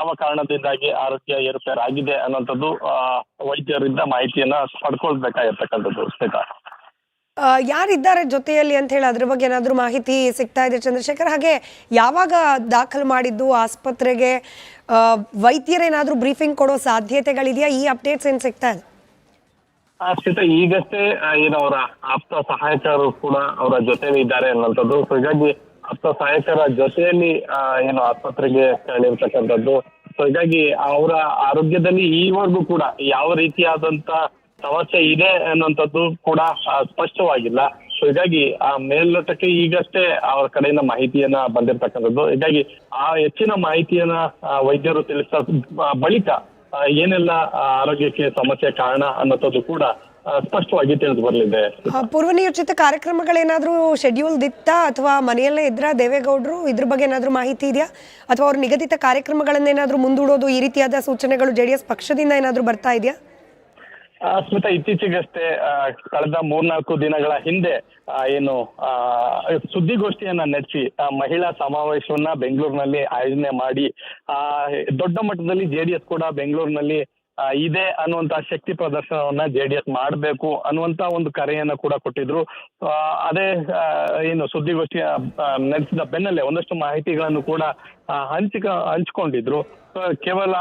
ಯಾವ ಕಾರಣದಿಂದಾಗಿ ಆರೋಗ್ಯ ಏರುಪೇರಾಗಿದೆ ಅನ್ನೋಂಥದ್ದು ಆ, ವೈದ್ಯರಿಂದ ಮಾಹಿತಿಯನ್ನ ಪಡ್ಕೊಳ್ಬೇಕಾಗಿರ್ತಕ್ಕಂಥದ್ದು ಸ್ಮಿತಾ ಯಾರಿದ್ದಾರೆ ಜೊತೆಯಲ್ಲಿ ಅಂತ ಹೇಳಿ ಅದ್ರ ಬಗ್ಗೆ ಏನಾದರೂ ಮಾಹಿತಿ ಸಿಗ್ತಾ ಇದೆ ಚಂದ್ರಶೇಖರ್? ಹಾಗೆ ಯಾವಾಗ ದಾಖಲು ಮಾಡಿದ್ದು ಆಸ್ಪತ್ರೆಗೆ? ವೈದ್ಯರೇನಾದರೂ ಬ್ರೀಫಿಂಗ್ ಕೊಡೋ ಸಾಧ್ಯತೆಗಳಿದೆಯಾ? ಈ ಅಪ್ಡೇಟ್ಸ್ ಏನು ಸಿಗ್ತಾ ಇದೆ? ಈಗಷ್ಟೇ ಏನು ಅವರ ಆಪ್ತ ಸಹಾಯಕರು ಕೂಡ ಅವರ ಜೊತೆಲಿ ಇದ್ದಾರೆ ಅನ್ನೋಂಥದ್ದು ಹೀಗಾಗಿ ಆಪ್ತ ಸಹಾಯಕರ ಜೊತೆಯಲ್ಲಿ ಏನು ಆಸ್ಪತ್ರೆಗೆ ತೆರಳಿರ್ತಕ್ಕಂಥದ್ದು. ಸೊ ಹೀಗಾಗಿ ಅವರ ಆರೋಗ್ಯದಲ್ಲಿ ಈವರೆಗೂ ಕೂಡ ಯಾವ ರೀತಿಯಾದಂತ ಸಮಸ್ಯೆ ಇದೆ ಅನ್ನುವಂಥದ್ದು ಕೂಡ ಸ್ಪಷ್ಟವಾಗಿಲ್ಲ. ಸೊ ಹೀಗಾಗಿ, ಆ, ಮೇಲ್ನೋಟಕ್ಕೆ ಈಗಷ್ಟೇ ಅವರ ಕಡೆಯಿಂದ ಮಾಹಿತಿಯನ್ನ ಬಂದಿರತಕ್ಕಂಥದ್ದು. ಹೀಗಾಗಿ ಆ ಹೆಚ್ಚಿನ ಮಾಹಿತಿಯನ್ನ ವೈದ್ಯರು ತಿಳಿಸಿದ ಬಳಿಕ ಏನೆಲ್ಲ ಆರೋಗ್ಯಕ್ಕೆ ಸಮಸ್ಯೆ ಕಾರಣ ಅನ್ನೋದು ಕೂಡ ಸ್ಪಷ್ಟವಾಗಿ ತಿಳಿದು ಬರಲಿದೆ. ಆ, ಪೂರ್ವ ನಿಯೋಜಿತ ಕಾರ್ಯಕ್ರಮಗಳೇನಾದ್ರೂ ಶೆಡ್ಯೂಲ್ ದಿತ್ತಾ ಅಥವಾ ಮನೆಯಲ್ಲೇ ಇದ್ರ ದೇವೇಗೌಡರು ಇದ್ರ ಬಗ್ಗೆ ಏನಾದ್ರೂ ಮಾಹಿತಿ ಇದೆಯಾ? ಅಥವಾ ಅವ್ರ ನಿಗದಿತ ಕಾರ್ಯಕ್ರಮಗಳನ್ನೇನಾದ್ರೂ ಮುಂದೂಡೋದು ಈ ರೀತಿಯಾದ ಸೂಚನೆಗಳು ಜೆಡಿಎಸ್ ಪಕ್ಷದಿಂದ ಏನಾದರೂ ಬರ್ತಾ ಇದೆಯಾ? ಸ್ಮಿತಾ ಇತ್ತೀಚೆಗಷ್ಟೇ ಕಳೆದ ಮೂರ್ನಾಲ್ಕು ದಿನಗಳ ಹಿಂದೆ ಏನು ಸುದ್ದಿಗೋಷ್ಠಿಯನ್ನ ನಡೆಸಿ ಮಹಿಳಾ ಸಮಾವೇಶವನ್ನ ಬೆಂಗಳೂರಿನಲ್ಲಿ ಆಯೋಜನೆ ಮಾಡಿ ಆ, ದೊಡ್ಡ ಮಟ್ಟದಲ್ಲಿ ಜೆಡಿಎಸ್ ಕೂಡ ಬೆಂಗಳೂರಿನಲ್ಲಿ ಇದೆ ಅನ್ನುವಂತ ಶಕ್ತಿ ಪ್ರದರ್ಶನವನ್ನ ಜೆ ಡಿ ಎಸ್ ಮಾಡಬೇಕು ಅನ್ನುವಂತ ಒಂದು ಕರೆಯನ್ನ ಕೂಡ ಕೊಟ್ಟಿದ್ರು. ಅದೇ ಏನು ಸುದ್ದಿಗೋಷ್ಠಿಯ ನಡೆಸಿದ ಬೆನ್ನಲ್ಲೇ ಒಂದಷ್ಟು ಮಾಹಿತಿಗಳನ್ನು ಕೂಡ ಹಂಚಿಕ, ಹಂಚ್ಕೊಂಡಿದ್ರು. ಕೇವಲ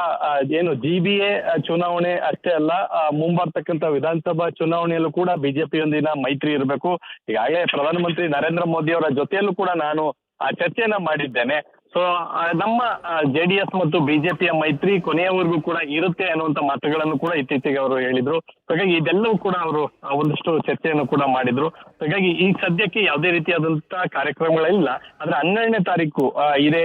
ಏನು ಜಿ ಬಿ ಎ ಚುನಾವಣೆ ಅಷ್ಟೇ ಅಲ್ಲ ಮುಂಬರ್ತಕ್ಕಂಥ ವಿಧಾನಸಭಾ ಚುನಾವಣೆಯಲ್ಲೂ ಕೂಡ ಬಿಜೆಪಿಯೊಂದಿನ ಮೈತ್ರಿ ಇರಬೇಕು. ಈಗಾಗಲೇ ಪ್ರಧಾನಮಂತ್ರಿ ನರೇಂದ್ರ ಮೋದಿ ಅವರ ಜೊತೆಯಲ್ಲೂ ಕೂಡ ನಾನು ಆ ಚರ್ಚೆಯನ್ನ ಮಾಡಿದ್ದೇನೆ. ಸೊ ನಮ್ಮ ಜೆ ಡಿ ಎಸ್ ಮತ್ತು ಬಿಜೆಪಿಯ ಮೈತ್ರಿ ಕೊನೆಯವರೆಗೂ ಕೂಡ ಇರುತ್ತೆ ಅನ್ನುವಂತ ಮಾತುಗಳನ್ನು ಕೂಡ ಇತ್ತೀಚೆಗೆ ಅವರು ಹೇಳಿದ್ರು. ಹಾಗಾಗಿ ಇದೆಲ್ಲವೂ ಕೂಡ ಅವರು ಒಂದಷ್ಟು ಚರ್ಚೆಯನ್ನು ಕೂಡ ಮಾಡಿದ್ರು. ಹಾಗಾಗಿ ಈ ಸದ್ಯಕ್ಕೆ ಯಾವುದೇ ರೀತಿಯಾದಂತಹ ಕಾರ್ಯಕ್ರಮಗಳಿಲ್ಲ. ಆದ್ರೆ ಹನ್ನೆರಡನೇ ತಾರೀಕು ಇದೇ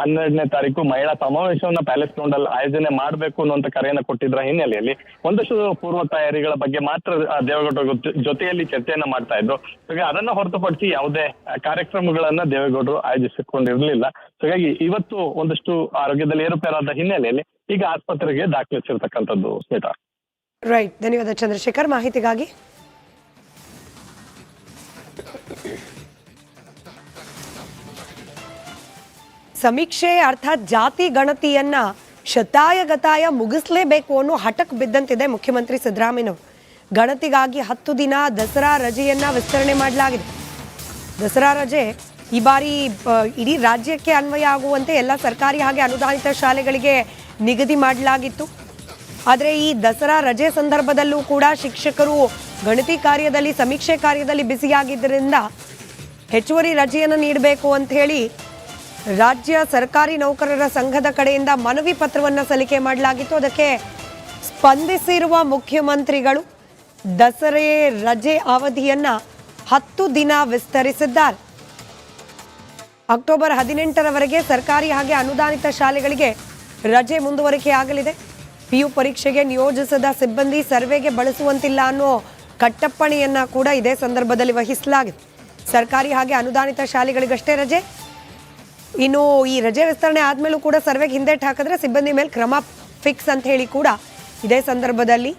ಹನ್ನೆರಡನೇ ತಾರೀಕು ಮಹಿಳಾ ಸಮಾವೇಶವನ್ನ ಪ್ಯಾಲೇಸ್ ಗ್ರೌಂಡ್ ಅಲ್ಲಿ ಆಯೋಜನೆ ಮಾಡಬೇಕು ಅನ್ನುವಂತ ಕರೆಯನ್ನ ಕೊಟ್ಟಿದ್ರ ಹಿನ್ನೆಲೆಯಲ್ಲಿ ಒಂದಷ್ಟು ಪೂರ್ವ ತಯಾರಿಗಳ ಬಗ್ಗೆ ಮಾತ್ರ ದೇವೇಗೌಡ ದೇವೇಗೌಡರ ಜೊತೆಯಲ್ಲಿ ಚರ್ಚೆಯನ್ನ ಮಾಡ್ತಾ ಇದ್ರು. ಹಾಗಾಗಿ ಅದನ್ನ ಹೊರತುಪಡಿಸಿ ಯಾವುದೇ ಕಾರ್ಯಕ್ರಮಗಳನ್ನ ದೇವೇಗೌಡರು ಆಯೋಜಿಸಿಕೊಂಡಿರ್ಲಿಲ್ಲ. ಹಾಗಾಗಿ ಇವತ್ತು ಒಂದಷ್ಟು ಆರೋಗ್ಯದಲ್ಲಿ ಏರುಪೇರಾದ ಹಿನ್ನೆಲೆಯಲ್ಲಿ ಈಗ ಆಸ್ಪತ್ರೆಗೆ ದಾಖಲಿಸಿರ್ತಕ್ಕಂಥದ್ದು ಸ್ಮಿತಾ. ರೈಟ್ ಧನ್ಯವಾದ ಚಂದ್ರಶೇಖರ್. ಮಾಹಿತಿಗಾಗಿ? ಸಮೀಕ್ಷೆ ಅರ್ಥಾತ್ ಜಾತಿ ಗಣತಿಯನ್ನ ಶತಾಯ ಗತಾಯ ಮುಗಿಸ್ಲೇಬೇಕು ಅನ್ನೋ ಹಠಕ್ ಬಿದ್ದಂತಿದೆ ಮುಖ್ಯಮಂತ್ರಿ ಸಿದ್ದರಾಮಯ್ಯ ಗಣತಿಗಾಗಿ ಹತ್ತು ದಿನ ದಸರಾ ರಜೆಯನ್ನ ವಿಸ್ತರಣೆ ಮಾಡಲಾಗಿದೆ. ದಸರಾ ರಜೆ ಈ ಬಾರಿ ಇಡೀ ರಾಜ್ಯಕ್ಕೆ ಅನ್ವಯ ಆಗುವಂತೆ ಎಲ್ಲ ಸರ್ಕಾರಿ ಹಾಗೆ ಅನುದಾನಿತ ಶಾಲೆಗಳಿಗೆ ನಿಗದಿ ಮಾಡಲಾಗಿತ್ತು. ಆದರೆ ಈ ದಸರಾ ರಜೆ ಸಂದರ್ಭದಲ್ಲೂ ಕೂಡ ಶಿಕ್ಷಕರು ಗಣತಿ ಕಾರ್ಯದಲ್ಲಿ, ಸಮೀಕ್ಷೆ ಕಾರ್ಯದಲ್ಲಿ ಬ್ಯುಸಿಯಾಗಿದ್ದರಿಂದ ಹೆಚ್ಚುವರಿ ರಜೆಯನ್ನು ನೀಡಬೇಕು ಅಂತ ಹೇಳಿ ರಾಜ್ಯ ಸರ್ಕಾರಿ ನೌಕರರ ಸಂಘದ ಕಡೆಯಿಂದ ಮನವಿ ಪತ್ರವನ್ನು ಸಲ್ಲಿಕೆ ಮಾಡಲಾಗಿತ್ತು. ಅದಕ್ಕೆ ಸ್ಪಂದಿಸಿರುವ ಮುಖ್ಯಮಂತ್ರಿಗಳು ದಸರೆ ರಜೆ ಅವಧಿಯನ್ನು ಹತ್ತು ದಿನ ವಿಸ್ತರಿಸಿದ್ದಾರೆ. ಅಕ್ಟೋಬರ್ ಹದಿನೆಂಟರವರೆಗೆ ಸರ್ಕಾರಿ ಹಾಗೆ ಅನುದಾನಿತ ಶಾಲೆಗಳಿಗೆ ರಜೆ ಮುಂದುವರಿಕೆ ಆಗಲಿದೆ ಪಿಯು ಪರೀಕ್ಷೆಗೆ ನಿಯೋಜಿಸದ ಸಿಬ್ಬಂದಿ ಸರ್ವೆಗೆ ಬಳಸುವಂತಿಲ್ಲ ಅನ್ನೋ ಕಟ್ಟಪ್ಪಣೆಯನ್ನ ಕೂಡ ಇದೇ ಸಂದರ್ಭದಲ್ಲಿ ವಹಿಸಲಾಗಿದೆ. ಸರ್ಕಾರಿ ಹಾಗೆ ಅನುದಾನಿತ ಶಾಲೆಗಳಿಗಷ್ಟೇ ರಜೆ. ಇನ್ನು ಈ ರಜೆ ವಿಸ್ತರಣೆ ಆದಮೇಲೂ ಕೂಡ ಸರ್ವೆಗೆ ಹಿಂದೆಟ್ಟು ಹಾಕಿದ್ರೆ ಸಿಬ್ಬಂದಿ ಮೇಲೆ ಕ್ರಮ ಫಿಕ್ಸ್ ಅಂತ ಹೇಳಿ ಕೂಡ ಇದೇ ಸಂದರ್ಭದಲ್ಲಿ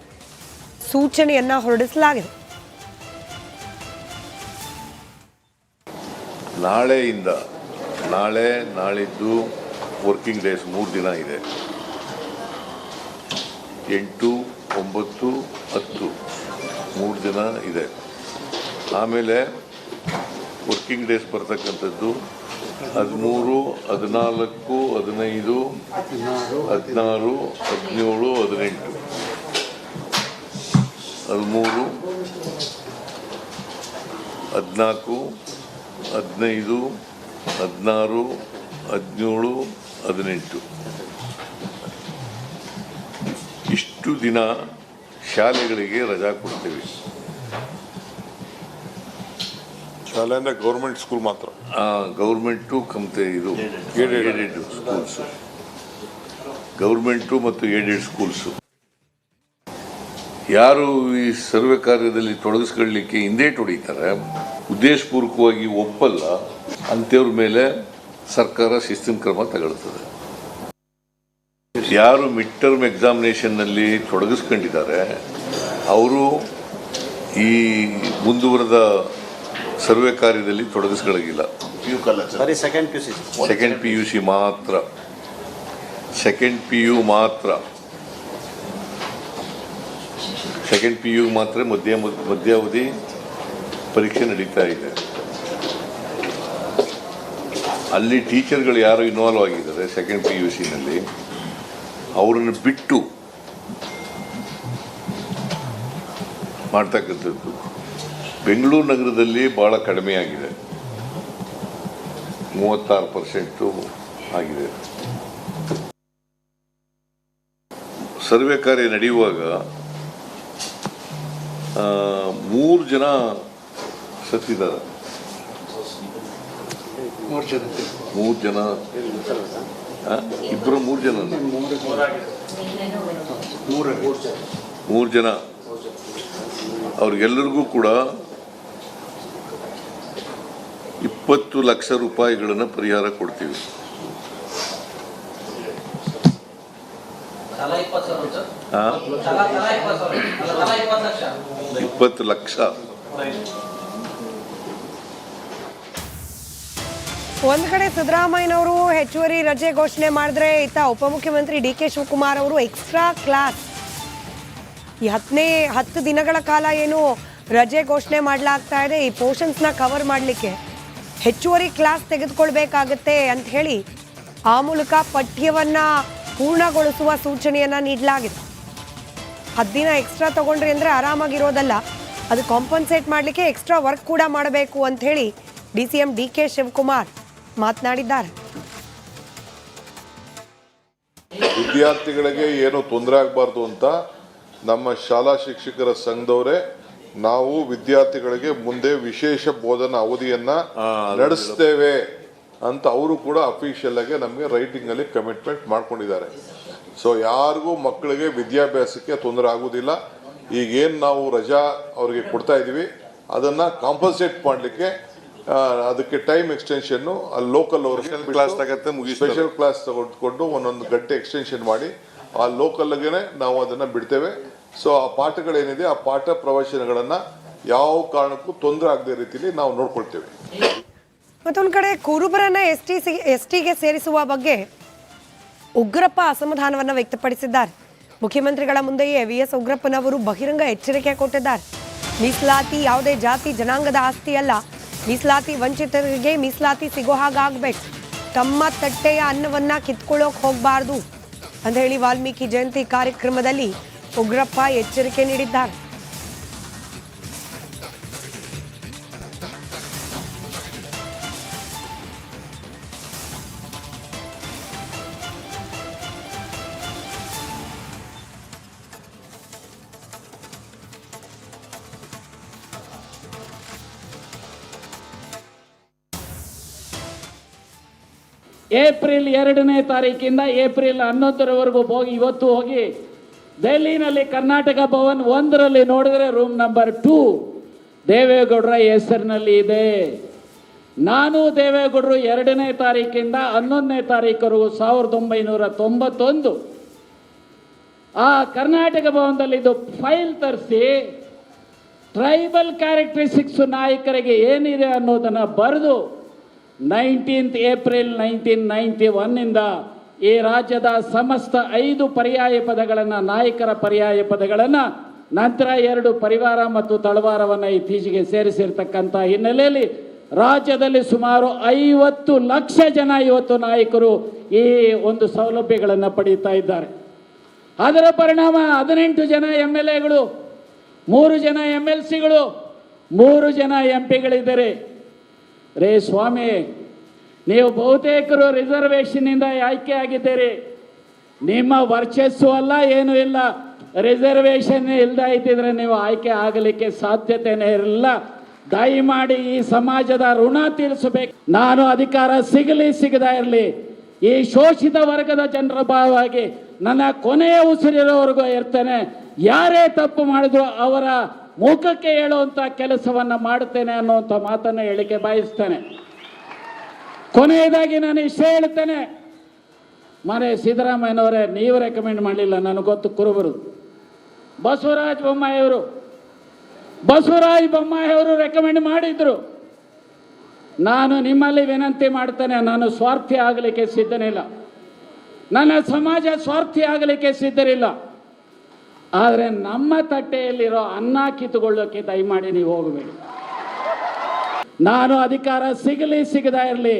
ಸೂಚನೆಯನ್ನ ಹೊರಡಿಸಲಾಗಿದೆ. ನಾಳೆಯಿಂದ ನಾಳೆ, ನಾಳಿದ್ದು ವರ್ಕಿಂಗ್ ಡೇಸ್ ಮೂರು ದಿನ ಇದೆ. ಎಂಟು, ಒಂಬತ್ತು, ಹತ್ತು ಮೂರು ದಿನ ಇದೆ. ಆಮೇಲೆ ವರ್ಕಿಂಗ್ ಡೇಸ್ ಬರ್ತಕ್ಕಂಥದ್ದು ಹದಿಮೂರು, ಹದಿನಾಲ್ಕು, ಹದಿನೈದು, ಹದಿನಾರು, ಹದಿನೇಳು, ಹದಿನೆಂಟು. ಹದಿಮೂರು, ಹದಿನಾಲ್ಕು, ಹದಿನೈದು ಹದಿನಾರು ಹದಿನೇಳು ಹದಿನೆಂಟು. ಇಷ್ಟು ದಿನ ಶಾಲೆಗಳಿಗೆ ರಜಾ ಕೊಡ್ತೇವೆ. ಶಾಲೆ ಅಂದ್ರೆ ಗೌರ್ಮೆಂಟ್ ಸ್ಕೂಲ್ ಮಾತ್ರ? ಗೌರ್ಮೆಂಟು ಕಮತೆ ಇದು. Aided schools. ಗೌರ್ಮೆಂಟು ಮತ್ತು ಏಡೆಡ್ ಸ್ಕೂಲ್ಸು. ಯಾರು ಈ ಸರ್ವೆ ಕಾರ್ಯದಲ್ಲಿ ತೊಡಗಿಸ್ಕೊಳ್ಳಿಕ್ಕೆ ಹಿಂದೆ ಹೊಡಿತಾರೆ ಉದ್ದೇಶಪೂರ್ವಕವಾಗಿ ಒಪ್ಪಲ್ಲ ಅಂಥವ್ರ ಮೇಲೆ ಸರ್ಕಾರ ಶಿಸ್ತಿನ ಕ್ರಮ ತಗೊಳ್ತದೆ. ಯಾರು ಮಿಡ್ ಟರ್ಮ್ ಎಕ್ಸಾಮಿನೇಷನ್ನಲ್ಲಿ ತೊಡಗಿಸ್ಕೊಂಡಿದ್ದಾರೆ ಅವರು ಈ ಮುಂದುವರೆದ ಸರ್ವೆ ಕಾರ್ಯದಲ್ಲಿ ತೊಡಗಿಸ್ಕೊಳ್ಳೋಗಿಲ್ಲ ಬರೀ second P C. Second P U C ಮಾತ್ರ. ಸೆಕೆಂಡ್ ಪಿ ಯು ಮಾತ್ರ. ಸೆಕೆಂಡ್ ಪಿ ಯು ಮಾತ್ರ ಮಧ್ಯ ಮಧ್ಯಾವಧಿ ಪರೀಕ್ಷೆ ನಡೀತಾ ಇದೆ. ಅಲ್ಲಿ ಟೀಚರ್ಗಳು ಯಾರು ಇನ್ವಾಲ್ವ್ ಆಗಿದ್ದಾರೆ ಸೆಕೆಂಡ್ ಪಿ ಯು ಸಿನಲ್ಲಿ ಅವರನ್ನು ಬಿಟ್ಟು ಮಾಡ್ತಕ್ಕಂಥದ್ದು. ಬೆಂಗಳೂರು ನಗರದಲ್ಲಿ ಭಾಳ ಕಡಿಮೆ ಆಗಿದೆ. ಮೂವತ್ತಾರು ಪರ್ಸೆಂಟು ಆಗಿದೆ. ಸರ್ವೆ ಕಾರ್ಯ ನಡೆಯುವಾಗ ಮೂರು ಜನ ಸತ್ತಿದ್ದಾರೆ. ಮೂರು ಜನ. ಆ, ಇಬ್ರು ಮೂರು ಜನ? ಮೂರು. ಜನ? ಅವ್ರಿಗೆಲ್ಲರಿಗೂ ಕೂಡ ಇಪ್ಪತ್ತು ಲಕ್ಷ ರೂಪಾಯಿಗಳನ್ನು ಪರಿಹಾರ ಕೊಡ್ತೀವಿ. ಇಪ್ಪತ್ತು ಸಾವಿರ ಒಂದ್ ಕಡೆ ಸಿದ್ದರಾಮಯ್ಯನವರು ಹೆಚ್ಚುವರಿ ರಜೆ ಘೋಷಣೆ ಮಾಡಿದ್ರೆ ಇತ್ತ ಉಪಮುಖ್ಯಮಂತ್ರಿ ಡಿ ಕೆ ಶಿವಕುಮಾರ್ ಅವರು ಎಕ್ಸ್ಟ್ರಾ ಕ್ಲಾಸ್ ಈ ಹತ್ತನೇ, ಹತ್ತು ದಿನಗಳ ಕಾಲ ಏನು ರಜೆ ಘೋಷಣೆ ಮಾಡಲಾಗ್ತಾ ಇದೆ, ಈ ಪೋರ್ಷನ್ಸ್ನ ಕವರ್ ಮಾಡಲಿಕ್ಕೆ ಹೆಚ್ಚುವರಿ ಕ್ಲಾಸ್ ತೆಗೆದುಕೊಳ್ಬೇಕಾಗತ್ತೆ ಅಂತ ಹೇಳಿ ಆ ಮೂಲಕ ಪಠ್ಯವನ್ನ ಪೂರ್ಣಗೊಳಿಸುವ ಸೂಚನೆಯನ್ನ ನೀಡಲಾಗಿದೆ. ಹತ್ತು ದಿನ ಎಕ್ಸ್ಟ್ರಾ ತಗೊಂಡ್ರಿ ಅಂದರೆ ಆರಾಮಾಗಿರೋದಲ್ಲ, ಅದು ಕಾಂಪನ್ಸೇಟ್ ಮಾಡಲಿಕ್ಕೆ ಎಕ್ಸ್ಟ್ರಾ ವರ್ಕ್ ಕೂಡ ಮಾಡಬೇಕು ಅಂತ ಹೇಳಿ D C M D K Shivakumar ಮಾತನಾಡಿದ್ದಾರೆ. ವಿದ್ಯಾರ್ಥಿಗಳಿಗೆ ಏನು ತೊಂದರೆ ಆಗಬಾರ್ದು ಅಂತ ನಮ್ಮ ಶಾಲಾ ಶಿಕ್ಷಕರ ಸಂಘದವರೇ ನಾವು ವಿದ್ಯಾರ್ಥಿಗಳಿಗೆ ಮುಂದೆ ವಿಶೇಷ ಬೋಧನಾ ಅವಧಿಯನ್ನ ನಡೆಸ್ತೇವೆ ಅಂತ ಅವರು ಕೂಡ ಅಫಿಷಿಯಲ್ ಆಗಿ ನಮಗೆ ರೈಟಿಂಗ್ ಅಲ್ಲಿ ಕಮಿಟ್ಮೆಂಟ್ ಮಾಡ್ಕೊಂಡಿದ್ದಾರೆ. ಸೊ ಯಾರಿಗೂ ಮಕ್ಕಳಿಗೆ ವಿದ್ಯಾಭ್ಯಾಸಕ್ಕೆ ತೊಂದರೆ ಆಗುವುದಿಲ್ಲ. ಈಗೇನು ನಾವು ರಜಾ ಅವರಿಗೆ ಕೊಡ್ತಾ ಇದೀವಿ. ಅದನ್ನ ಕಾಂಪನ್ಸೇಟ್ ಮಾಡಲಿಕ್ಕೆ ಅದಕ್ಕೆ ಟೈಮ್ ಎಕ್ಸ್ಟೆನ್ಷನ್ನು ಅಲ್ಲಿ ಲೋಕಲ್ ಕ್ಲಾಸ್ ತಗತ್ತೆ ಮುಗಿ ಸ್ಪೆಷಲ್ ಕ್ಲಾಸ್ ತಗೊಂಡ್ಕೊಂಡು ಒಂದೊಂದು ಗಂಟೆ ಎಕ್ಸ್ಟೆನ್ಷನ್ ಮಾಡಿ ಆ ಲೋಕಲ್ಗೆ ನಾವು ಅದನ್ನ ಬಿಡ್ತೇವೆ. ಸೊ ಆ ಪಾಠಗಳೇನಿದೆ ಆ ಪಾಠ ಪ್ರವಚನಗಳನ್ನು ಯಾವ ಕಾರಣಕ್ಕೂ ತೊಂದರೆ ಆಗದೆ ರೀತಿಯಲ್ಲಿ ನಾವು ನೋಡ್ಕೊಳ್ತೇವೆ. ಮತ್ತೊಂದು ಕಡೆ ಕುರುಬರನ್ನ ಎಸ್ ಟಿ ಸಿ ಎಸ್ ಟಿಗೆ ಸೇರಿಸುವ ಬಗ್ಗೆ ಉಗ್ರಪ್ಪ ಅಸಮಾಧಾನವನ್ನು ವ್ಯಕ್ತಪಡಿಸಿದ್ದಾರೆ. ಮುಖ್ಯಮಂತ್ರಿಗಳ ಮುಂದೆಯೇ ವಿ ಎಸ್ ಉಗ್ರಪ್ಪನವರು ಬಹಿರಂಗ ಎಚ್ಚರಿಕೆ ಕೊಟ್ಟಿದ್ದಾರೆ. ಮೀಸಲಾತಿ ಯಾವುದೇ ಜಾತಿ ಜನಾಂಗದ ಆಸ್ತಿ ಅಲ್ಲ ಮೀಸಲಾತಿ ವಂಚಿತರಿಗೆ ಮೀಸಲಾತಿ ಸಿಗೋ ಹಾಗಾಗಬೇಕು. ತಮ್ಮ ತಟ್ಟೆಯ ಅನ್ನವನ್ನ ಕಿತ್ಕೊಳ್ಳೋಕ್ ಹೋಗಬಾರ್ದು. ಅಂತ ಹೇಳಿ ವಾಲ್ಮೀಕಿ ಜಯಂತಿ ಕಾರ್ಯಕ್ರಮದಲ್ಲಿ ಉಗ್ರಪ್ಪ ಎಚ್ಚರಿಕೆ ನೀಡಿದ್ದಾರೆ. ಏಪ್ರಿಲ್ ಎರಡನೇ ತಾರೀಕಿಂದ ಏಪ್ರಿಲ್ ಹನ್ನೊಂದರವರೆಗೂ ಹೋಗಿ, ಇವತ್ತು ಹೋಗಿ ದೆಹಲಿನಲ್ಲಿ ಕರ್ನಾಟಕ ಭವನ್ ಒಂದರಲ್ಲಿ ನೋಡಿದ್ರೆ ರೂಮ್ ನಂಬರ್ ಟೂ. ದೇವೇಗೌಡರ ಹೆಸರಿನಲ್ಲಿ ಇದೆ. ನಾನು ದೇವೇಗೌಡರು ಎರಡನೇ ತಾರೀಕಿಂದ ಹನ್ನೊಂದನೇ ತಾರೀಕರೆಗೂ ಸಾವಿರದ ಒಂಬೈನೂರ ತೊಂಬತ್ತೊಂದು. ಆ ಕರ್ನಾಟಕ ಭವನದಲ್ಲಿ ಇದು ಫೈಲ್ ತರಿಸಿ ಟ್ರೈಬಲ್ ಕ್ಯಾರೆಕ್ಟರಿಸ್ಟಿಕ್ಸ್ ನಾಯಕರಿಗೆ ಏನಿದೆ ಅನ್ನೋದನ್ನು ಬರೆದು ನೈನ್ಟೀನ್ತ್ ಏಪ್ರಿಲ್ ನೈನ್ಟೀನ್ ನೈಂಟಿ ಒನ್ನಿಂದ ಈ ರಾಜ್ಯದ ಸಮಸ್ತ ಐದು ಪರ್ಯಾಯ ಪದಗಳನ್ನು, ನಾಯಕರ ಪರ್ಯಾಯ ಪದಗಳನ್ನು, ನಂತರ ಎರಡು ಪರಿವಾರ ಮತ್ತು ತಳವಾರವನ್ನು ಇತ್ತೀಚೆಗೆ ಸೇರಿಸಿರ್ತಕ್ಕಂಥ ಹಿನ್ನೆಲೆಯಲ್ಲಿ ರಾಜ್ಯದಲ್ಲಿ ಸುಮಾರು ಐವತ್ತು ಲಕ್ಷ ಜನ ಇವತ್ತು ನಾಯಕರು ಈ ಒಂದು ಸೌಲಭ್ಯಗಳನ್ನು ಪಡೆಯುತ್ತಾ ಇದ್ದಾರೆ. ಅದರ ಪರಿಣಾಮ ಹದಿನೆಂಟು ಜನ ಎಂ ಎಲ್ ಎಗಳು ಮೂರು ಜನ ಎಂ ಎಲ್ ಸಿಗಳು ಮೂರು ಜನ ಎಂ ಪಿಗಳಿದ್ದಾರೆ ರೇ ಸ್ವಾಮಿ, ನೀವು ಬಹುತೇಕರು ರಿಸರ್ವೇಷನ್ನಿಂದ ಆಯ್ಕೆ ಆಗಿದ್ದೀರಿ. ನಿಮ್ಮ ವರ್ಚಸ್ಸು ಅಲ್ಲ, ಏನೂ ಇಲ್ಲ. ರಿಸರ್ವೇಷನ್ ಇಲ್ಲದ ಇದ್ದಿದ್ರೆ ನೀವು ಆಯ್ಕೆ ಆಗಲಿಕ್ಕೆ ಸಾಧ್ಯತೆನೇ ಇರಲಿಲ್ಲ. ದಯಮಾಡಿ ಈ ಸಮಾಜದ ಋಣ ತೀರಿಸಬೇಕು. ನಾನು ಅಧಿಕಾರ ಸಿಗಲಿ, ಸಿಗದ ಇರಲಿ. ಈ ಶೋಷಿತ ವರ್ಗದ ಜನರ ಭಾವವಾಗಿ ನನ್ನ ಕೊನೆಯ ಉಸಿರಿರೋವರೆಗೂ ಇರ್ತೇನೆ. ಯಾರೇ ತಪ್ಪು ಮಾಡಿದ್ರು ಅವರ ಮುಖಕ್ಕೆ ಹೇಳುವಂಥ ಕೆಲಸವನ್ನ ಮಾಡ್ತೇನೆ ಅನ್ನುವಂಥ ಮಾತನ್ನು ಹೇಳಿಕೆ ಬಯಸ್ತೇನೆ. ಕೊನೆಯದಾಗಿ ನಾನು ಇಷ್ಟೇ ಹೇಳ್ತೇನೆ ಮನೆ ಸಿದ್ದರಾಮಯ್ಯನವರೇ, ನೀವು ರೆಕಮೆಂಡ್ ಮಾಡಲಿಲ್ಲ, ನನಗೆ ಗೊತ್ತು ಕುರುಬರು. ಬಸವರಾಜ ಬೊಮ್ಮಾಯಿಯವರು ಬಸವರಾಜ ಬೊಮ್ಮಾಯಿಯವರು ರೆಕಮೆಂಡ್ ಮಾಡಿದ್ರು. ನಾನು ನಿಮ್ಮಲ್ಲಿ ವಿನಂತಿ ಮಾಡ್ತೇನೆ, ನಾನು ಸ್ವಾರ್ಥಿ ಆಗಲಿಕ್ಕೆ ಸಿದ್ಧನಿಲ್ಲ. ನನ್ನ ಸಮಾಜ ಸ್ವಾರ್ಥಿ ಆಗಲಿಕ್ಕೆ ಸಿದ್ಧರಿಲ್ಲ. ಆದರೆ ನಮ್ಮ ತಟ್ಟೆಯಲ್ಲಿರೋ ಅನ್ನ ಕಿತ್ತುಕೊಳ್ಳೋಕೆ ದಯಮಾಡಿ ನೀವು ಹೋಗಬೇಡಿ. ನಾನು ಅಧಿಕಾರ ಸಿಗಲಿ ಸಿಗದ ಇರಲಿ,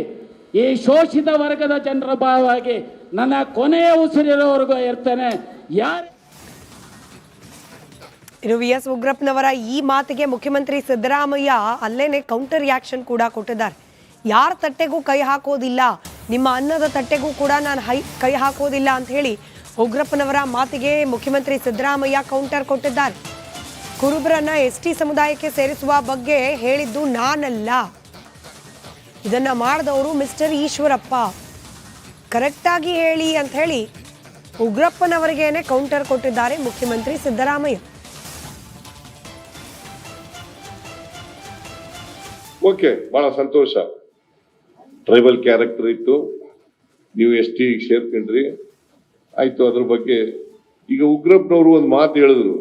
ಈ ಶೋಷಿತ ವರ್ಗದ ಜನರ ಭಾವವಾಗಿ ನನ್ನ ಕೊನೆಯ ಉಸಿರಿರೋವರೆಗೂ ಇರ್ತೇನೆ. ಯಾರು ಇನ್ನು ವಿ ಎಸ್ ಉಗ್ರಪ್ಪನವರ ಈ ಮಾತಿಗೆ ಮುಖ್ಯಮಂತ್ರಿ ಸಿದ್ದರಾಮಯ್ಯ ಅಲ್ಲೇನೆ ಕೌಂಟರ್ ರಿಯಾಕ್ಷನ್ ಕೂಡ ಕೊಟ್ಟಿದ್ದಾರೆ. ಯಾರ ತಟ್ಟೆಗೂ ಕೈ ಹಾಕೋದಿಲ್ಲ, ನಿಮ್ಮ ಅನ್ನದ ತಟ್ಟೆಗೂ ಕೂಡ ನಾನು ಕೈ ಹಾಕೋದಿಲ್ಲ ಅಂತ ಹೇಳಿ ಉಗ್ರಪ್ಪನವರ ಮಾತಿಗೆ ಮುಖ್ಯಮಂತ್ರಿ ಸಿದ್ದರಾಮಯ್ಯ ಕೌಂಟರ್ ಕೊಟ್ಟಿದ್ದಾರೆ. ಕುರುಬರನ್ನ ಎಸ್ಟಿ ಸಮುದಾಯಕ್ಕೆ ಸೇರಿಸುವ ಬಗ್ಗೆ ಹೇಳಿದ್ದು ನಾನಲ್ಲ. ಇದನ್ನ ಮಾಡಿದವರು ಮಿಸ್ಟರ್ ಈಶ್ವರಪ್ಪ. ಕರೆಕ್ಟಾಗಿ ಹೇಳಿ ಅಂತ ಹೇಳಿ ಉಗ್ರಪ್ಪನವರಿಗೇನೆ ಕೌಂಟರ್ ಕೊಟ್ಟಿದ್ದಾರೆ ಮುಖ್ಯಮಂತ್ರಿ ಸಿದ್ದರಾಮಯ್ಯ. ಓಕೆ, ಬಹಳ ಸಂತೋಷ. ಟ್ರೈಬಲ್ ಕ್ಯಾರೆಕ್ಟರ್ ಇತ್ತು. ನೀವು ಎಸ್ ಟಿ ಸೇರ್ಕೊಂಡ್ರಿ. ಆಯ್ತು ಅದ್ರ ಬಗ್ಗೆ. ಈಗ ಉಗ್ರಪ್ಪನವರು ಒಂದು ಮಾತು ಹೇಳಿದ್ರು.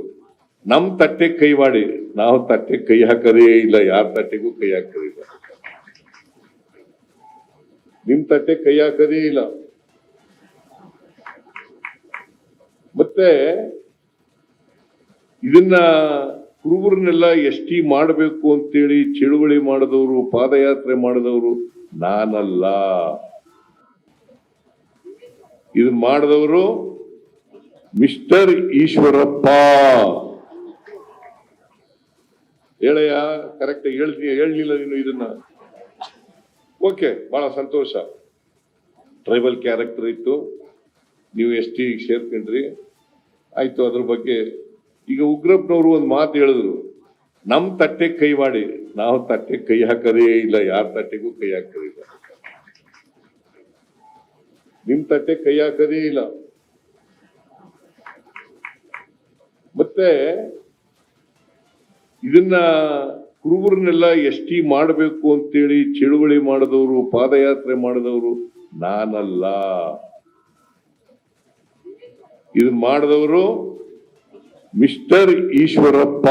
ನಮ್ ತಟ್ಟೆ ಕೈ ಮಾಡಿ. ನಾವು ತಟ್ಟೆ ಕೈ ಹಾಕದೇ ಇಲ್ಲ, ಯಾರ ತಟ್ಟೆಗೂ ಕೈ ಹಾಕೋದಿಲ್ಲ ನಿಮ್ ತಟ್ಟೆ ಕೈ ಹಾಕೋದೇ ಇಲ್ಲ. ಮತ್ತೆ ಇದನ್ನ ಕುರುಬರನ್ನೆಲ್ಲ ಎಷ್ಟಿ ಮಾಡಬೇಕು ಅಂತೇಳಿ ಚಳುವಳಿ ಮಾಡಿದವರು, ಪಾದಯಾತ್ರೆ ಮಾಡಿದವರು ನಾನಲ್ಲ. ಇದು ಮಾಡಿದವರು ಮಿಸ್ಟರ್ ಈಶ್ವರಪ್ಪ. ಹೇಳಯ್ಯ ಕರೆಕ್ಟ್ ಹೇಳ್ತೀನಿ ಹೇಳಲಿಲ್ಲ ನೀನು ಇದನ್ನ. ಓಕೆ ಬಹಳ ಸಂತೋಷ. ಟ್ರೈಬಲ್ ಕ್ಯಾರೆಕ್ಟರ್ ಇತ್ತು. ನೀವು ಎಸ್ ಟಿ ಸೇರ್ಕೊಂಡ್ರಿ. ಆಯ್ತು, ಅದ್ರ ಬಗ್ಗೆ ಈಗ ಉಗ್ರಪ್ಪನವರು ಒಂದು ಮಾತು ಹೇಳಿದ್ರು. ನಮ್ಮ ತಟ್ಟೆಗೆ ಕೈ ಮಾಡಿ. ನಾವು ತಟ್ಟೆಗೆ ಕೈ ಹಾಕೋದೇ ಇಲ್ಲ, ಯಾರ ತಟ್ಟೆಗೂ ಕೈ ಹಾಕೋದಿಲ್ಲ ನಿಮ್ ತಟ್ಟೆ ಕೈ ಹಾಕದೇ ಇಲ್ಲ. ಮತ್ತೆ ಇದನ್ನ ಕುರುಬರನ್ನೆಲ್ಲ ಎಷ್ಟಿ ಮಾಡಬೇಕು ಅಂತೇಳಿ ಚಳುವಳಿ ಮಾಡಿದವರು, ಪಾದಯಾತ್ರೆ ಮಾಡಿದವರು ನಾನಲ್ಲ. ಇದು ಮಾಡಿದವರು ಮಿಸ್ಟರ್ ಈಶ್ವರಪ್ಪ.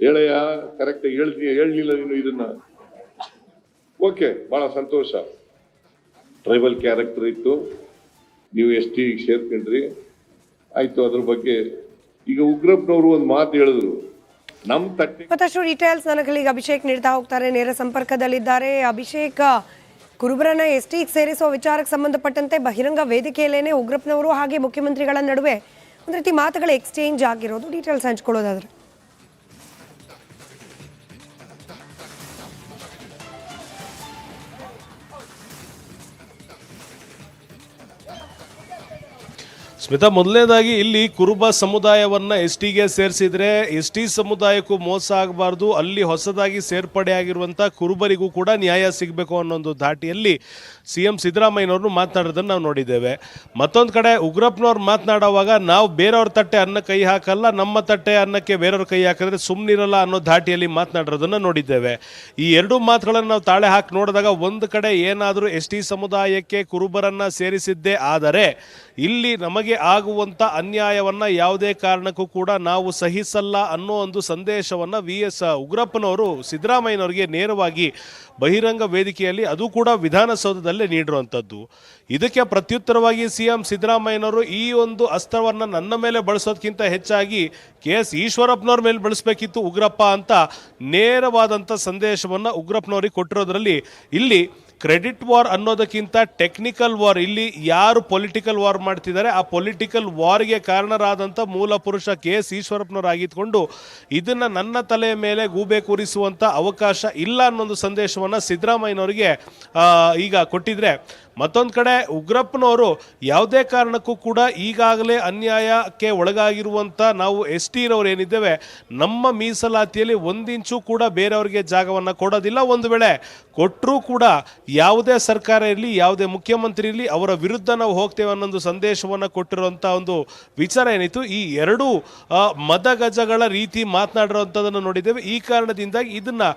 ಹೇಳಯ್ಯ ಕರೆಕ್ಟ್ ಹೇಳ್ತೀನಿ ಹೇಳಲಿಲ್ಲ ನೀನು ಇದನ್ನ? ಓಕೆ, ಬಹಳ ಸಂತೋಷ. ಟ್ರೈಬಲ್ ಕ್ಯಾರೆಕ್ಟರ್ ಇತ್ತು. ನೀವು ಎಸ್ ಟಿ ಸೇರ್ಕೊಂಡ್ರಿ. ಆಯ್ತು, ಅದ್ರ ಬಗ್ಗೆ ಈಗ ಉಗ್ರಪ್ಪನವರು ಒಂದು ಮಾತು ಹೇಳಿದ್ರು. ನಮ್ ತಟ್ಟೆ ಮತ್ತಷ್ಟು ಡೀಟೇಲ್ಸ್ ನನಗೆ ಅಭಿಷೇಕ್ ನೀಡ್ತಾ ಹೋಗ್ತಾರೆ. ನೇರ ಸಂಪರ್ಕದಲ್ಲಿದ್ದಾರೆ. ಅಭಿಷೇಕ್, ಕುರುಬರನ್ನ ಎಸ್ ಟಿ ಸೇರಿಸುವ ವಿಚಾರಕ್ಕೆ ಸಂಬಂಧಪಟ್ಟಂತೆ ಬಹಿರಂಗ ವೇದಿಕೆಯಲ್ಲೇನೆ ಉಗ್ರಪ್ಪನವರು ಹಾಗೆ ಮುಖ್ಯಮಂತ್ರಿಗಳ ನಡುವೆ ಒಂದು ರೀತಿ ಮಾತುಗಳ ಎಕ್ಸ್ಚೇಂಜ್ ಆಗಿರೋದು. ಡೀಟೇಲ್ಸ್ ಹಂಚ್ಕೊಳ್ಳೋದಾದ್ರೆ. ಸ್ಮಿತಾ, ಮೊದಲನೇದಾಗಿ ಇಲ್ಲಿ ಕುರುಬ ಸಮುದಾಯವನ್ನ ಎಸ್ ಟಿಗೆ ಸೇರಿಸಿದ್ರೆ ಎಸ್ ಟಿ ಸಮುದಾಯಕ್ಕೂ ಮೋಸ ಆಗಬಾರ್ದು, ಅಲ್ಲಿ ಹೊಸದಾಗಿ ಸೇರ್ಪಡೆ ಆಗಿರುವಂಥ ಕುರುಬರಿಗೂ ಕೂಡ ನ್ಯಾಯ ಸಿಗಬೇಕು ಅನ್ನೋ ಧಾಟಿಯಲ್ಲಿ ಸಿ ಎಂ ಸಿದ್ದರಾಮಯ್ಯನವರು ಮಾತನಾಡೋದನ್ನು ನಾವು ನೋಡಿದ್ದೇವೆ. ಮತ್ತೊಂದು ಕಡೆ ಉಗ್ರಪ್ಪನವ್ರು ಮಾತನಾಡುವಾಗ ನಾವು ಬೇರೆಯವ್ರ ತಟ್ಟೆ ಅನ್ನ ಕೈ ಹಾಕಲ್ಲ, ನಮ್ಮ ತಟ್ಟೆ ಅನ್ನಕ್ಕೆ ಬೇರೆಯವ್ರ ಕೈ ಹಾಕಿದ್ರೆ ಸುಮ್ಮನಿರಲ್ಲ ಅನ್ನೋ ಧಾಟಿಯಲ್ಲಿ ಮಾತನಾಡಿರೋದನ್ನು ನೋಡಿದ್ದೇವೆ. ಈ ಎರಡೂ ಮಾತುಗಳನ್ನು ನಾವು ತಾಳೆ ಹಾಕಿ ನೋಡಿದಾಗ ಒಂದು ಕಡೆ ಏನಾದರೂ ಎಸ್ ಟಿ ಸಮುದಾಯಕ್ಕೆ ಕುರುಬರನ್ನ ಸೇರಿಸಿದ್ದೇ, ಆದರೆ ಇಲ್ಲಿ ನಮಗೆ ಆಗುವಂಥ ಅನ್ಯಾಯವನ್ನು ಯಾವುದೇ ಕಾರಣಕ್ಕೂ ಕೂಡ ನಾವು ಸಹಿಸಲ್ಲ ಅನ್ನೋ ಒಂದು ಸಂದೇಶವನ್ನು ವಿ ಎಸ್ ಉಗ್ರಪ್ಪನವರು ಸಿದ್ದರಾಮಯ್ಯನವರಿಗೆ ನೇರವಾಗಿ ಬಹಿರಂಗ ವೇದಿಕೆಯಲ್ಲಿ ಅದು ಕೂಡ ವಿಧಾನಸೌಧದಲ್ಲೇ ನೀಡಿರುವಂಥದ್ದು. ಇದಕ್ಕೆ ಪ್ರತ್ಯುತ್ತರವಾಗಿ ಸಿ ಎಂ ಸಿದ್ದರಾಮಯ್ಯನವರು ಈ ಒಂದು ಅಸ್ತ್ರವನ್ನು ನನ್ನ ಮೇಲೆ ಬಳಸೋದಕ್ಕಿಂತ ಹೆಚ್ಚಾಗಿ ಕೆ ಎಸ್ ಈಶ್ವರಪ್ಪನವ್ರ ಮೇಲೆ ಬಳಸಬೇಕಿತ್ತು ಉಗ್ರಪ್ಪ ಅಂತ ನೇರವಾದಂಥ ಸಂದೇಶವನ್ನು ಉಗ್ರಪ್ಪನವರಿಗೆ ಕೊಟ್ಟಿರೋದ್ರಲ್ಲಿ ಇಲ್ಲಿ ಕ್ರೆಡಿಟ್ ವಾರ್ ಅನ್ನೋದಕ್ಕಿಂತ ಟೆಕ್ನಿಕಲ್ ವಾರ್, ಇಲ್ಲಿ ಯಾರು ಪೊಲಿಟಿಕಲ್ ವಾರ್ ಮಾಡ್ತಿದ್ದಾರೆ, ಆ ಪೊಲಿಟಿಕಲ್ ವಾರ್ಗೆ ಕಾರಣರಾದಂಥ ಮೂಲ ಪುರುಷ ಕೆ ಎಸ್ ಈಶ್ವರಪ್ಪನವರಾಗಿದ್ದುಕೊಂಡು ಇದನ್ನು ನನ್ನ ತಲೆಯ ಮೇಲೆ ಗೂಬೆ ಕೂರಿಸುವಂಥ ಅವಕಾಶ ಇಲ್ಲ ಅನ್ನೊಂದು ಸಂದೇಶವನ್ನು ಸಿದ್ದರಾಮಯ್ಯನವರಿಗೆ ಈಗ ಕೊಟ್ಟಿದ್ರೆ. ಮತ್ತೊಂದು ಕಡೆ ಉಗ್ರಪ್ಪನವರು ಯಾವುದೇ ಕಾರಣಕ್ಕೂ ಕೂಡ ಈಗಾಗಲೇ ಅನ್ಯಾಯಕ್ಕೆ ಒಳಗಾಗಿರುವಂಥ ನಾವು ಎಸ್ ಟಿ ಇರೋರು ಏನಿದ್ದೇವೆ, ನಮ್ಮ ಮೀಸಲಾತಿಯಲ್ಲಿ ಒಂದಿಂಚು ಕೂಡ ಬೇರೆಯವರಿಗೆ ಜಾಗವನ್ನು ಕೊಡೋದಿಲ್ಲ. ಒಂದು ವೇಳೆ ಕೊಟ್ಟರೂ ಕೂಡ ಯಾವುದೇ ಸರ್ಕಾರ ಇರಲಿ, ಯಾವುದೇ ಮುಖ್ಯಮಂತ್ರಿ ಇರಲಿ, ಅವರ ವಿರುದ್ಧ ನಾವು ಹೋಗ್ತೇವೆ ಅನ್ನೋದು ಸಂದೇಶವನ್ನು ಕೊಟ್ಟಿರುವಂಥ ಒಂದು ವಿಚಾರ ಏನಿತ್ತು. ಈ ಎರಡೂ ಮದಗಜಗಳ ರೀತಿ ಮಾತನಾಡಿರುವಂಥದ್ದನ್ನು ನೋಡಿದ್ದೇವೆ. ಈ ಕಾರಣದಿಂದಾಗಿ ಇದನ್ನು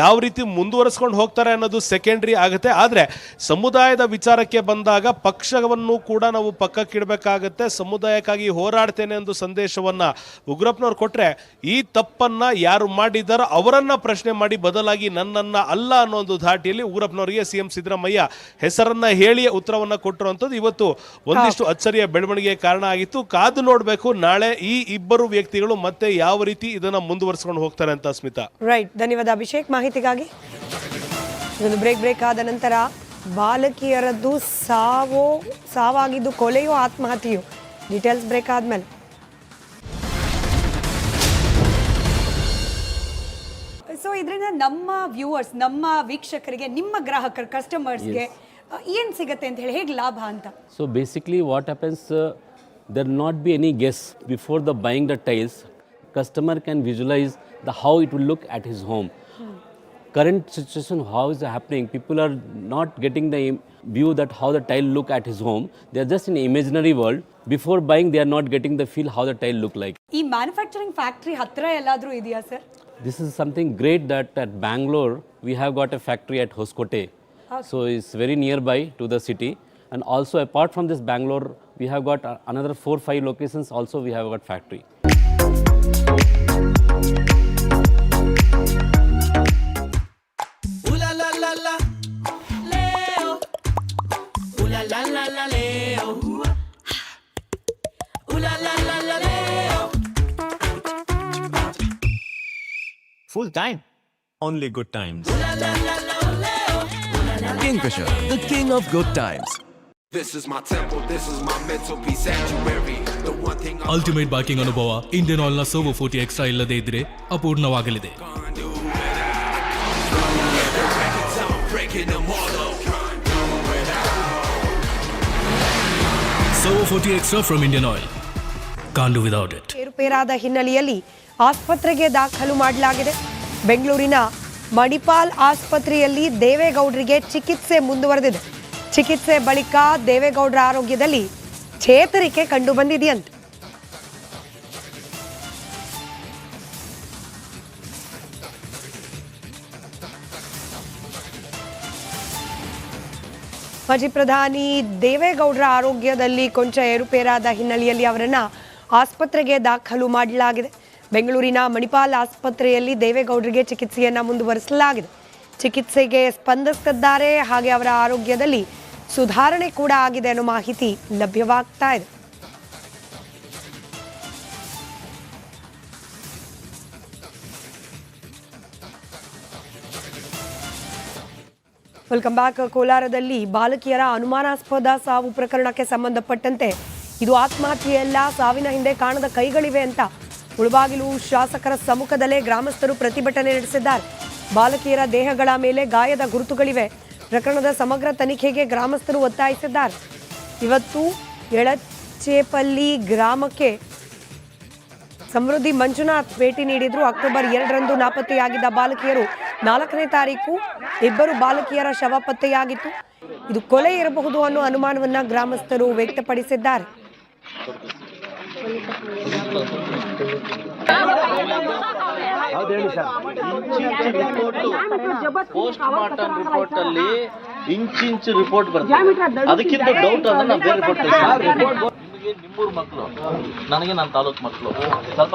ಯಾವ ರೀತಿ ಮುಂದುವರಿಸ್ಕೊಂಡು ಹೋಗ್ತಾರೆ ಅನ್ನೋದು ಸೆಕೆಂಡ್ರಿ ಆಗುತ್ತೆ. ಆದರೆ ಸಮುದಾಯದ ವಿಚಾರ ವಿಚಾರಕ್ಕೆ ಬಂದಾಗ ಪಕ್ಷವನ್ನು ಕೂಡ ನಾವು ಪಕ್ಕಕ್ಕಿಡಬೇಕಾಗತ್ತೆ ಸಮುದಾಯಕ್ಕಾಗಿ ಹೋರಾಡ್ತೇನೆ ಎಂದು ಸಂದೇಶವನ್ನ ಉಗ್ರಪ್ಪನವ್ರು ಕೊಟ್ರೆ ಈ ತಪ್ಪನ್ನ ಯಾರು ಮಾಡಿದ್ದಾರೋ ಅವರನ್ನು ಪ್ರಶ್ನೆ ಮಾಡಿ ಬದಲಾಗಿ ನನ್ನನ್ನ ಅಲ್ಲ ಅನ್ನೋ ಒಂದು ಧಾಟಿಯಲ್ಲಿ ಉಗ್ರಪ್ಪನವರಿಗೆ ಸಿಎಂ ಸಿದ್ದರಾಮಯ್ಯ ಹೆಸರನ್ನ ಹೇಳಿ ಉತ್ತರವನ್ನ ಕೊಟ್ಟಿರುವಂಥದ್ದು. ಇವತ್ತು ಒಂದಿಷ್ಟು ಅಚ್ಚರಿಯ ಬೆಳವಣಿಗೆ ಕಾರಣ ಆಗಿತ್ತು. ಕಾದು ನೋಡಬೇಕು ನಾಳೆ ಈ ಇಬ್ಬರು ವ್ಯಕ್ತಿಗಳು ಮತ್ತೆ ಯಾವ ರೀತಿ ಇದನ್ನ ಮುಂದುವರಿಸಿಕೊಂಡು ಹೋಗ್ತಾರೆ ಅಂತ ಸ್ಮಿತಾ ರೈಟ್ ಧನ್ಯವಾದ ಅಭಿಷೇಕ್. ಮಾಹಿತಿಗಾಗಿ ಇದೊಂದು ಬ್ರೇಕ್ ಬ್ರೇಕ್ ಆದ ನಂತರ ಬಾಲಕಿಯರದ್ದು ಸಾವು ಸಾವಾಗಿದ್ದು ಕೊಲೆಯೋ ಆತ್ಮಹತ್ಯೆಯು? ಡೀಟೇಲ್ಸ್ ಬ್ರೇಕ್ ಆದ್ಮೇಲೆ. ಸೊ ಇದರಿಂದ ನಮ್ಮ ವ್ಯೂವರ್ಸ್ ನಮ್ಮ ವೀಕ್ಷಕರಿಗೆ ನಿಮ್ಮ ಗ್ರಾಹಕರು ಕಸ್ಟಮರ್ಸ್ಗೆ ಏನು ಸಿಗುತ್ತೆ ಅಂತ ಹೇಳಿ ಹೇಗೆ ಲಾಭ ಅಂತ? So basically what happens there not be any guess before the buying the tiles customer can visualise the how it will look at his home current situation how is happening? People are not getting the view that how the tile look at his home. They are just in imaginary world. Before buying they are not getting the feel how the tile look like. Ee manufacturing factory hatra elladru idhiya sir? This is something great that at bangalore we have got a factory at hoskote. So it's very nearby to the city. And also apart from this bangalore we have got another four five locations also we have got factory. Full time. Only good times. Kingfisher, the king of good times. This is my temple, this is my mental peace sanctuary. The one thing I'm ultimate biking ಅನುಭವ Indian ಆಯಿಲ್ನ Servo forty extra ಇಲ್ಲದೆ ಇದ್ರೆ ಅಪೂರ್ಣವಾಗಲಿದೆ breaking them all four T from Indian oil ಕಾನ್ ಇಟ್ ಏರುಪೇರಾದ ಹಿನ್ನೆಲೆಯಲ್ಲಿ ಆಸ್ಪತ್ರೆಗೆ ದಾಖಲು ಮಾಡಲಾಗಿದೆ. ಬೆಂಗಳೂರಿನ ಮಣಿಪಾಲ್ ಆಸ್ಪತ್ರೆಯಲ್ಲಿ ದೇವೇಗೌಡರಿಗೆ ಚಿಕಿತ್ಸೆ ಮುಂದುವರೆದಿದೆ. ಚಿಕಿತ್ಸೆ ಬಳಿಕ ದೇವೇಗೌಡರ ಆರೋಗ್ಯದಲ್ಲಿ ಚೇತರಿಕೆ ಕಂಡು ಬಂದಿದೆಯಂತೆ. ಮಾಜಿ ಪ್ರಧಾನಿ ದೇವೇಗೌಡರ ಆರೋಗ್ಯದಲ್ಲಿ ಕೊಂಚ ಏರುಪೇರಾದ ಹಿನ್ನೆಲೆಯಲ್ಲಿ ಅವರನ್ನ ಆಸ್ಪತ್ರೆಗೆ ದಾಖಲು ಮಾಡಲಾಗಿದೆ. ಬೆಂಗಳೂರಿನ ಮಣಿಪಾಲ್ ಆಸ್ಪತ್ರೆಯಲ್ಲಿ ದೇವೇಗೌಡರಿಗೆ ಚಿಕಿತ್ಸೆಯನ್ನ ಮುಂದುವರಿಸಲಾಗಿದೆ. ಚಿಕಿತ್ಸೆಗೆ ಸ್ಪಂದಿಸಿದ್ದಾರೆ ಹಾಗೆ ಅವರ ಆರೋಗ್ಯದಲ್ಲಿ ಸುಧಾರಣೆ ಕೂಡ ಆಗಿದೆ ಅನ್ನೋ ಮಾಹಿತಿ ಲಭ್ಯವಾಗ್ತಾ ಇದೆ. Welcome back. ಕೋಲಾರದಲ್ಲಿ ಬಾಲಕಿಯರ ಅನುಮಾನಾಸ್ಪದ ಸಾವು ಪ್ರಕರಣಕ್ಕೆ ಸಂಬಂಧಪಟ್ಟಂತೆ ಇದು ಆತ್ಮಹತ್ಯೆಯಲ್ಲ ಸಾವಿನ ಹಿಂದೆ ಕಾಣದ ಕೈಗಳಿವೆ ಅಂತ ಮುಳಬಾಗಿಲು ಶಾಸಕರ ಸಮ್ಮುಖದಲ್ಲೇ ಗ್ರಾಮಸ್ಥರು ಪ್ರತಿಭಟನೆ ನಡೆಸಿದ್ದಾರೆ. ಬಾಲಕಿಯರ ದೇಹಗಳ ಮೇಲೆ ಗಾಯದ ಗುರುತುಗಳಿವೆ. ಪ್ರಕರಣದ ಸಮಗ್ರ ತನಿಖೆಗೆ ಗ್ರಾಮಸ್ಥರು ಒತ್ತಾಯಿಸಿದ್ದಾರೆ. ಇವತ್ತು ಎಳಚೇಪಲ್ಲಿ ಗ್ರಾಮಕ್ಕೆ ಸಮೃದ್ಧಿ ಮಂಜುನಾಥ್ ಭೇಟಿ ನೀಡಿದ್ರು. ಅಕ್ಟೋಬರ್ ಎರಡರಂದು ನಾಪತ್ತೆಯಾಗಿದ್ದ ಬಾಲಕಿಯರು ನಾಲ್ಕನೇ ತಾರೀಕು ಇಬ್ಬರು ಬಾಲಕಿಯರ ಶವ ಪತ್ತೆಯಾಗಿತ್ತು. ಇದು ಕೊಲೆ ಇರಬಹುದು ಅನ್ನೋ ಅನುಮಾನವನ್ನ ಗ್ರಾಮಸ್ಥರು ವ್ಯಕ್ತಪಡಿಸಿದ್ದಾರೆ. ಪೋಸ್ಟ್ ಮಾರ್ಟಮ್ ರಿಪೋರ್ಟ್ ಅಲ್ಲಿ ಇಂಚಿಂಚು ರಿಪೋರ್ಟ್ ಬರ್ತದೆ. ಅದಕ್ಕಿಂತ ಡೌಟ್ ಅಂದ್ರೆ ನಾವು ಬೇರೆ ರಿಪೋರ್ಟ್ ನಿಮಗೆ ನಿಮ್ಮೂರ್ ಮಕ್ಕಳು ನನಗೆ ನನ್ನ ತಾಲೂಕು ಮಕ್ಕಳು ಸ್ವಲ್ಪ